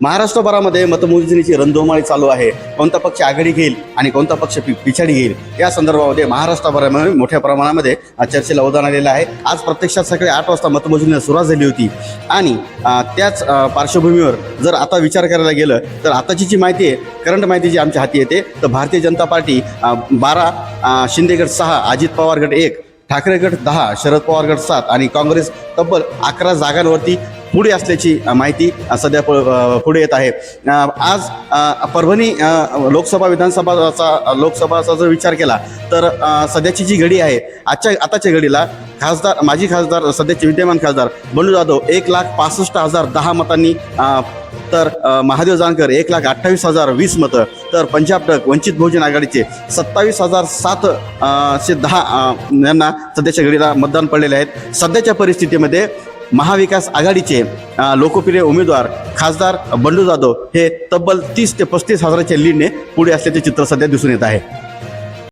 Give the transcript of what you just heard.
महाराष्ट्रभरामध्ये मतमोजणीची रणधुमाळी चालू आहे. कोणता पक्ष आघाडी घेईल आणि कोणता पक्ष पि पिछाडी घेईल? या संदर्भामध्ये महाराष्ट्रभरामध्ये मोठ्या प्रमाणामध्ये चर्चेला उदाहरण आलेलं आहे. आज प्रत्यक्षात सकाळी आठ वाजता मतमोजणीला सुरुवात झाली होती. आणि त्याच पार्श्वभूमीवर जर आता विचार करायला गेलं तर आताची जी माहिती आहे करंट माहिती जी आमच्या हाती येते तर भारतीय जनता पार्टी बारा शिंदेगड सहा अजित पवार गट एक ठाकरे गट दहा शरद पवार गट सात आणि काँग्रेस तब्बल अकरा जागांवरती पुढे असल्याची माहिती सध्या प- पुढे येत आहे. आज परभणी लोकसभा विधानसभाचा लोकसभाचा जर विचार केला तर सध्याची जी घडी आहे आजच्या आताच्या घडीला खासदार माजी खासदार सध्याचे विद्यमान खासदार बंडू जाधव एक लाख पासष्ट हजार दहा मतांनी तर महादेव जानकर एक लाख अठ्ठावीस हजार वीस मतं. तर पंजाब टक वंचित बहुजन आघाडीचे सत्तावीस हजार सात शे दहा यांना सध्याच्या घडीला मतदान पडलेले आहेत. सध्याच्या परिस्थितीमध्ये महाविकास आघाडीचे लोकप्रिय उमेदवार खासदार बंडू जाधव हे तब्बल तीस ते पस्तीस हजाराच्या लीडने पुढे असल्याचे चित्र सध्या दिसून येत आहे.